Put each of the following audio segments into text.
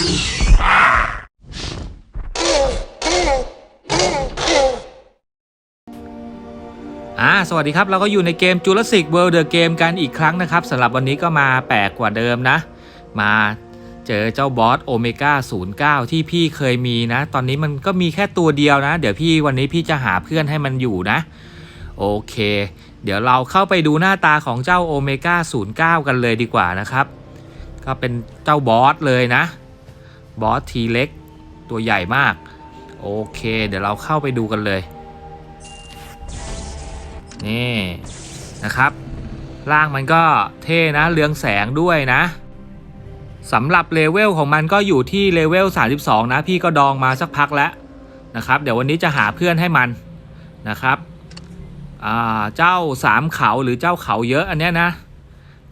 อ่าสวัสดีครับ เราก็อยู่ในเกม Jurassic World The Game กันอีกครั้งนะครับสำหรับวันนี้ก็มาแปลกกว่าเดิมนะ มาเจอเจ้าบอสโอเมก้า09 ที่พี่เคยมีนะ ตอนนี้มันก็มีแค่ตัวเดียวนะ เดี๋ยวพี่วันนี้พี่จะหาเพื่อนให้มันอยู่นะ โอเค เดี๋ยวเราเข้าไปดูหน้าตาของเจ้าโอเมก้า09 กันเลยดีกว่านะครับ ก็เป็นเจ้าบอสเลยนะ บอสทีเล็กตัวใหญ่มาก โอเค เดี๋ยวเราเข้าไปดูกันเลย นี่นะครับร่างมันก็เท่นะเรืองแสงด้วยนะสำหรับเลเวลของมันก็อยู่ที่เลเวล 32 นะ พี่ก็ดองมาสักพักแล้วนะครับ เดี๋ยววันนี้จะหาเพื่อนให้มันนะครับเจ้าสามเขาหรือเจ้าเขาเยอะอันเนี้ยนะ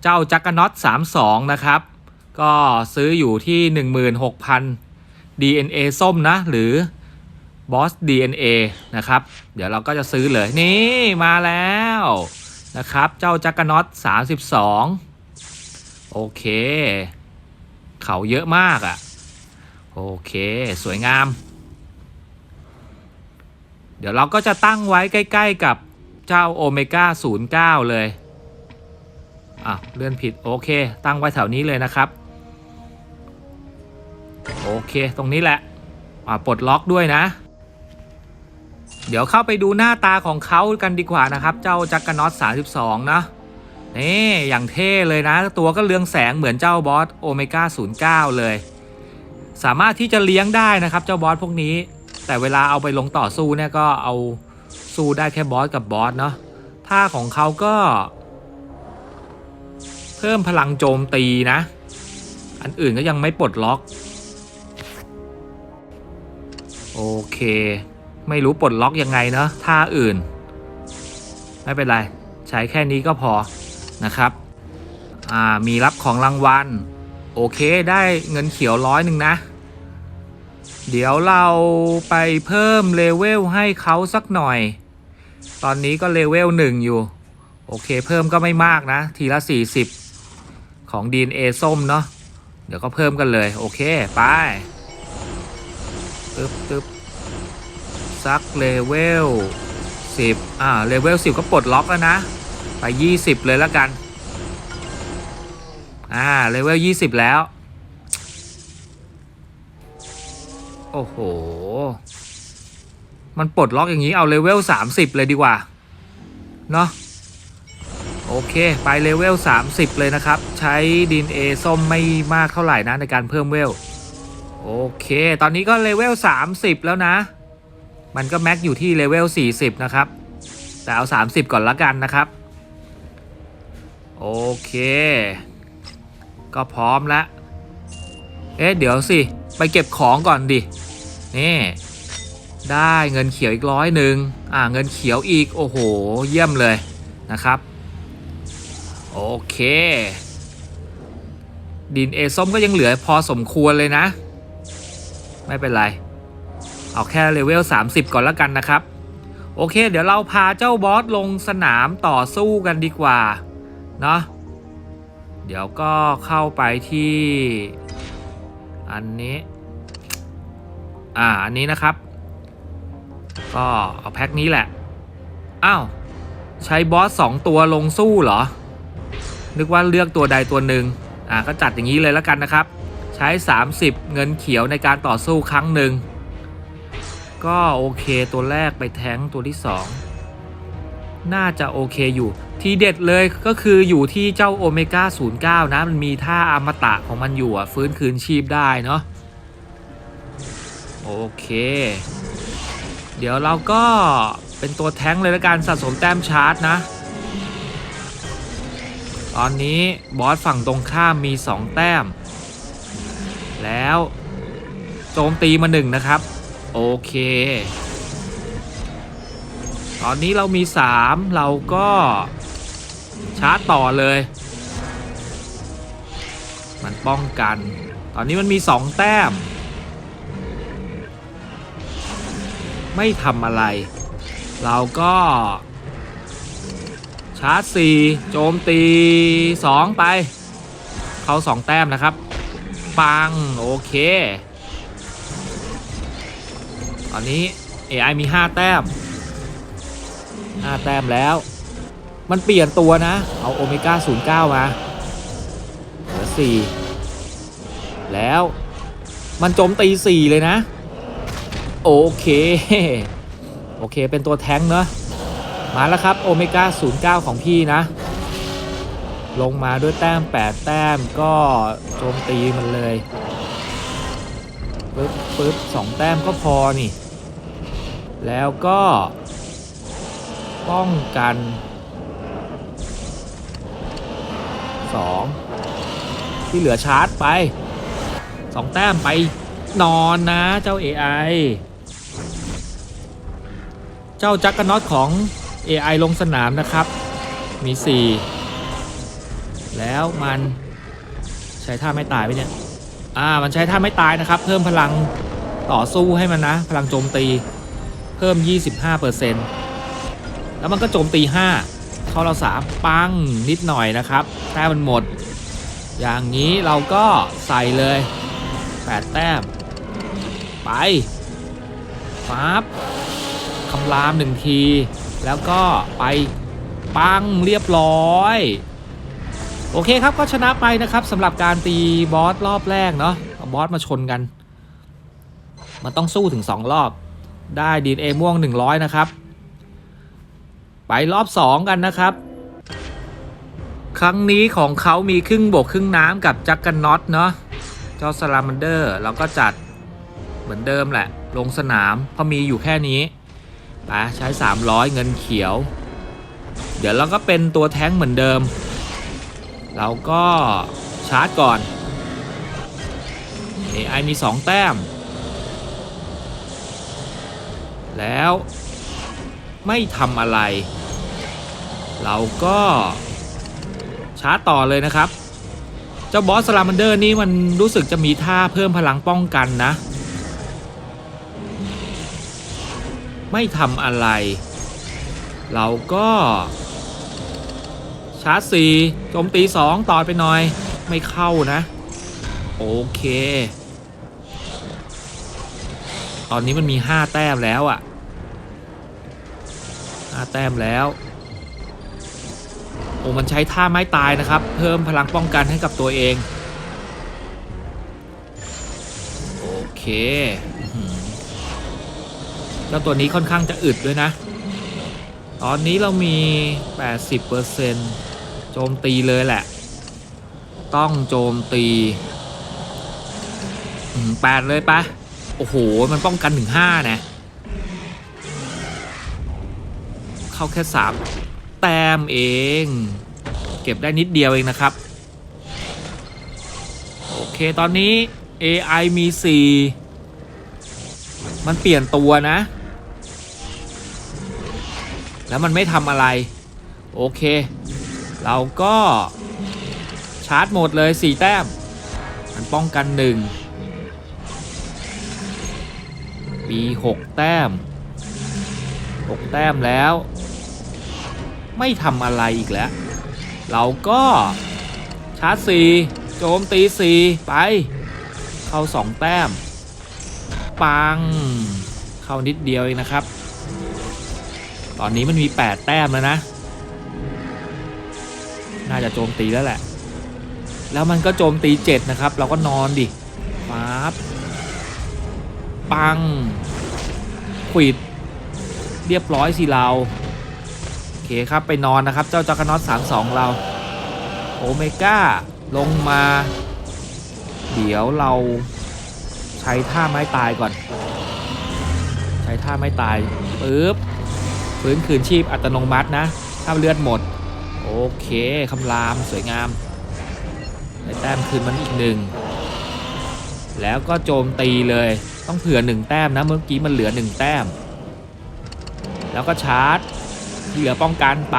เจ้าจักรน็อต32 นะครับ ก็ซื้ออยู่ที่ 16,000 DNA ส้มนะ หรือบอส DNA นะครับ เดี๋ยวเราก็จะซื้อเลย นี่มาแล้วนะครับ เจ้าจักรน็อต32 โอเค เขาเยอะมากอะ่ะ โอเค สวยงาม เดี๋ยวเราก็จะตั้งไว้ใกล้ ๆ กับเจ้าโอเมก้า09 เลยอะเลื่อนผิด โอเค ตั้งไว้แถวนี้เลยนะครับ โอเค ตรงนี้แหละอะปลดล็อกด้วยนะ เดี๋ยวเข้าไปดูหน้าตาของเขากันดีกว่านะครับ เจ้าจักรน็อต32 นะนี่อย่างเท่เลยนะ ตัวก็เรืองแสงเหมือนเจ้าบอสโอเมก้า09 เลย สามารถที่จะเลี้ยงได้นะครับ เจ้าบอสพวกนี้ แต่เวลาเอาไปลงต่อสู้เนี่ยก็เอาสู้ได้แค่บอสกับบอสเนาะท่าของเขาก็ เพิ่มพลังโจมตีนะ อันอื่นก็ยังไม่ปลดล็อก โอเค ไม่รู้ปลดล็อกยังไงเนาะท่าอื่น ไม่เป็นไร ใช้แค่นี้ก็พอนะครับ อ่า มีรับของรางวัล โอเคได้เงินเขียวร้อยหนึ่งนะ เดี๋ยวเราไปเพิ่มเลเวลให้เขาสักหน่อย ตอนนี้ก็เลเวลหนึ่งอยู่ โอเคเพิ่มก็ไม่มากนะ ทีละ 40 ของ DNA ส้มเนาะเดี๋ยวก็เพิ่มกันเลย โอเค ไปตึ๊บตึ๊บ สักเลเวล10อ่าเลเวล10 ก็ปลดล็อกแล้วนะ ไป 20 เลยแล้วกัน อ่าเลเวล20 แล้ว โอ้โห มันปลดล็อกอย่างนี้เอาเลเวล30 เลยดีกว่า เนาะโอเค ไปเลเวล30 เลยนะครับ ใช้ดินเอส้มไม่มากเท่าไหร่นะในการเพิ่มเวล โอเค ตอนนี้ก็เลเวล30 แล้วนะ มันก็แม็กอยู่ที่เลเวล 40 นะครับ แต่เอา 30 ก่อนละกันนะครับ โอเค ก็พร้อมแล้วเอ๊ะ เดี๋ยวสิ ไปเก็บของก่อนดิ นี่ ได้เงินเขียวอีกร้อยหนึ่งอ่า เงินเขียวอีก โอ้โห เยี่ยมเลยนะครับ โอเค ดินเอส้มก็ยังเหลือพอสมควรเลยนะ ไม่เป็นไร เอาแค่เลเวล 30 ก่อนล้วกันนะครับ โอเค เดี๋ยวเราพาเจ้าบอสลงสนามต่อสู้กันดีกว่าเนาะเดี๋ยวก็เข้าไปที่ อันนี้ อ่า อันนี้นะครับ ก็เอาแพ็คนี้แหละ อ้าว ใช้บอส2ตัวลงสู้เหรอ นึกว่าเลือกตัวใดตัวหนึ่งอ่าก็จัดอย่างนี้เลยแล้วกันนะครับ ใช้ 30 เงินเขียวในการต่อสู้ครั้งหนึ่ง ก็โอเคตัวแรกไปแท้งตัวที่ 2 น่าจะโอเคอยู่ ทีเด็ดเลยก็คืออยู่ที่เจ้าโอเมก้า 09 นะ มันมีท่าอมตะของมันอยู่ฟื้นคืนชีพได้เนาะโอเค เดี๋ยวเราก็เป็นตัวแท้งเลยละกันสะสมแต้มชาร์จนะ ตอนนี้บอสฝั่งตรงข้ามมี 2 แต้ม แล้วโจมตีมาหนึ่งนะครับ โอเค ตอนนี้เรามี 3 เราก็ชาร์จต่อเลย มันป้องกัน ตอนนี้มันมี 2 แต้ม ไม่ทำอะไร เราก็ชาร์จ 4 โจมตี 2 ไป เขา2 แต้มนะครับ ปัง โอเค อนนี้ AI มี 5 แต้ม 5 แต้มแล้ว มันเปลี่ยนตัวนะ เอาโอเมก้า09 มา เหลือ 4 แล้วมันโจมตี 4 เลยนะ โอเค โอเคเป็นตัวแท้งเนอะมาแล้วครับโอเมก้า09 ของพี่นะ ลงมาด้วยแต้ม 8 แต้มก็โจมตีมันเลยปึ๊บปึ๊บสองแต้มก็พอนี่ แล้วก็ป้องกัน 2 ที่เหลือชาร์จไป 2 แต้มไปนอนนะเจ้า AI เจ้าจักรน็อตของ AI ลงสนามนะครับ มี 4 แล้วมันใช้ท่าไม่ตายไปเนี่ย อ่า มันใช้ท่าไม่ตายนะครับ เพิ่มพลังต่อสู้ให้มันนะ พลังโจมตี เพิ่ม 25%แล้วมันก็โจมตี 5 เข้าเรา 3 ปังนิดหน่อยนะครับ แต้มมันหมด อย่างนี้เราก็ใส่เลย 8 แต้ม ไปปั๊บคำรามหนึ่งที แล้วก็ไปปังเรียบร้อย โอเคครับก็ชนะไปนะครับสำหรับการตีบอสรอบแรกเนาะบอสมาชนกัน มันต้องสู้ถึง 2 รอบ ได้ดีเอม่วง 100 นะครับ ไปรอบ 2 กันนะครับ ครั้งนี้ของเขามีครึ่งบกครึ่งน้ำกับจักกันน็อตเนาะเจ้าสลามันเดอร์เราก็จัดเหมือนเดิมแหละ ลงสนามเพราะมีอยู่แค่นี้ไปใช้ 300 เงินเขียว เดี๋ยวเราก็เป็นตัวแท้งเหมือนเดิม เราก็ชาร์จก่อน AI มี 2 แต้ม แล้วไม่ทำอะไร เราก็ชาร์จต่อเลยนะครับ เจ้าบอสสลามันเดอร์นี่มันรู้สึกจะมีท่าเพิ่มพลังป้องกันนะ ไม่ทำอะไร เราก็ชาร์จสี่โจมตีสองต่อไปหน่อยไม่เข้านะ โอเค ตอนนี้มันมี 5 แต้มแล้วอะ่ะ 5แต้มแล้วโอ้มันใช้ท่าไม้ตายนะครับ เพิ่มพลังป้องกันให้กับตัวเอง โอเคแล้วตัวนี้ค่อนข้างจะอึดด้วยนะ ตอนนี้เรามี 80%โจมตีเลยแหละ ต้องโจมตีแปดเลยปะโอ้โห มันป้องกันถึงห้านะ เข้าแค่สามแต้มเอง เก็บได้นิดเดียวเองนะครับ โอเคตอนนี้ AI มี 4 มันเปลี่ยนตัวนะ แล้วมันไม่ทำอะไร โอเค เราก็ชาร์จหมดเลย 4 แต้ม มันป้องกัน 1 มี 6 แต้ม 6 แต้มแล้ว ไม่ทำอะไรอีกแล้ว เราก็ชาร์จ4โจมตี4ไป เข้า2แต้ม ปัง เข้านิดเดียวเองนะครับ ตอนนี้มันมี 8 แต้มแล้วนะ น่าจะโจมตีแล้วแหละ แล้วมันก็โจมตี 7 นะครับ เราก็นอนดิปั๊บปังขวิดเรียบร้อยสิเรา เคครับไปนอนนะครับ เจ้าจักรนอต32 เรา โอเมก้าลงมา เดี๋ยวเราใช้ท่าไม้ตายก่อน ใช้ท่าไม้ตายปึ๊บฟื้นคืนชีพอัตโนมัตินะ ถ้าเลือดหมด โอเคคำรามสวยงามได้แต้มคืนมันอีกหนึ่งแล้วก็โจมตีเลยต้องเผื่อหนึ่งแต้มนะเมื่อกี้มันเหลือหนึ่งแต้ม แล้วก็ชาร์จ ที่เหลือป้องกันไป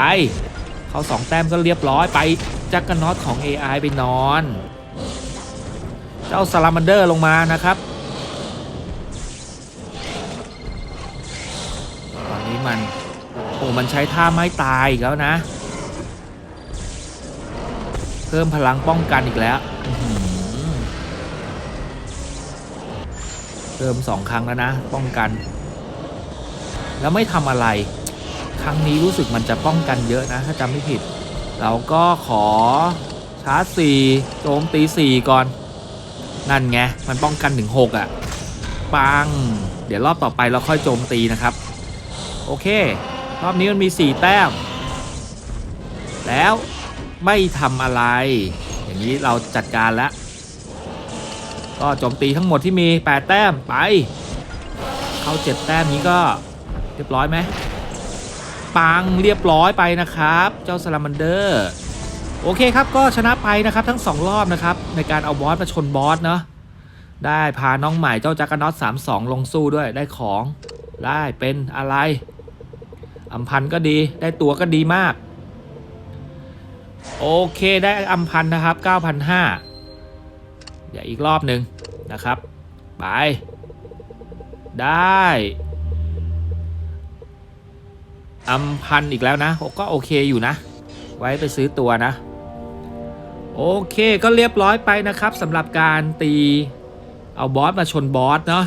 เขาสองแต้มก็เรียบร้อยไปจักกรน็อตของ AI ไปนอน เจ้าซาลามันเดอร์ลงมานะครับ ตอนนี้มัน โอ้ มันใช้ท่าไม้ตายอีกแล้วนะ เพิ่มพลังป้องกันอีกแล้วเริ่มสองครั้งแล้วนะ ป้องกัน แล้วไม่ทำอะไร ครั้งนี้รู้สึกมันจะป้องกันเยอะนะ ถ้าจำไม่ผิด เราก็ขอชาร์จสี่โจมตีสี่ก่อน นั่นไง มันป้องกันถึงหกอะ่ะ ปัง เดี๋ยวรอบต่อไปเราค่อยโจมตีนะครับ โอเค รอบนี้มันมี4แต้ม แล้วไม่ทำอะไร อย่างนี้เราจัดการแล้ว ก็โจมตีทั้งหมดที่มี 8 แต้มไป เข้า 7 แต้มนี้ก็เรียบร้อยไหม ปังเรียบร้อยไปนะครับ เจ้าสลามันเดอร์โอเคครับก็ชนะไปนะครับทั้ง 2 รอบนะครับ ในการเอาบอสมาชนบอสเนาะได้พาน้องใหม่เจ้าจักรน็อต32 ลงสู้ด้วยได้ของได้เป็นอะไรอัมพันก็ดีได้ตัวก็ดีมาก โอเคได้อัมพันนะครับ 9,500 เดี๋ยวอีกรอบหนึ่งนะครับ ไป ได้ อัมพันธ์อีกแล้วนะก็โอเคอยู่นะ ไว้ไปซื้อตัวนะ โอเคก็เรียบร้อยไปนะครับสำหรับการตีเอาบอสมาชนบอสเนาะ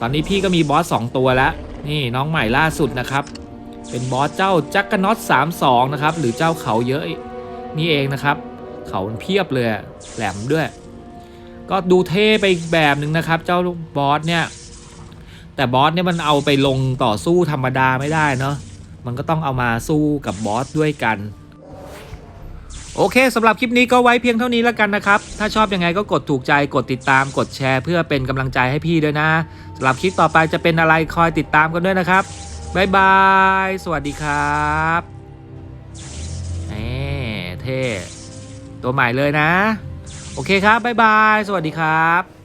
ตอนนี้พี่ก็มีบอส2ตัวแล้ว นี่น้องใหม่ล่าสุดนะครับ เป็นบอสเจ้าจักรน็อต32 นะครับ หรือเจ้าเขาเยอะนี่เองนะครับ เขาเพียบเลยแหลมด้วย ก็ดูเท่ไปอีกแบบหนึ่งนะครับ เจ้าบอสเนี่ย แต่บอสเนี่ยมันเอาไปลงต่อสู้ธรรมดาไม่ได้เนาะ มันก็ต้องเอามาสู้กับบอสด้วยกัน โอเคสำหรับคลิปนี้ก็ไว้เพียงเท่านี้แล้วกันนะครับ ถ้าชอบยังไงก็กดถูกใจกดติดตามกดแชร์ เพื่อเป็นกำลังใจให้พี่ด้วยนะสำหรับคลิปต่อไปจะเป็นอะไรคอยติดตามกันด้วยนะครับบ๊ายบาย สวัสดีครับเน่เท่ตัวใหม่เลยนะ โอเคครับบ๊ายบาย สวัสดีครับ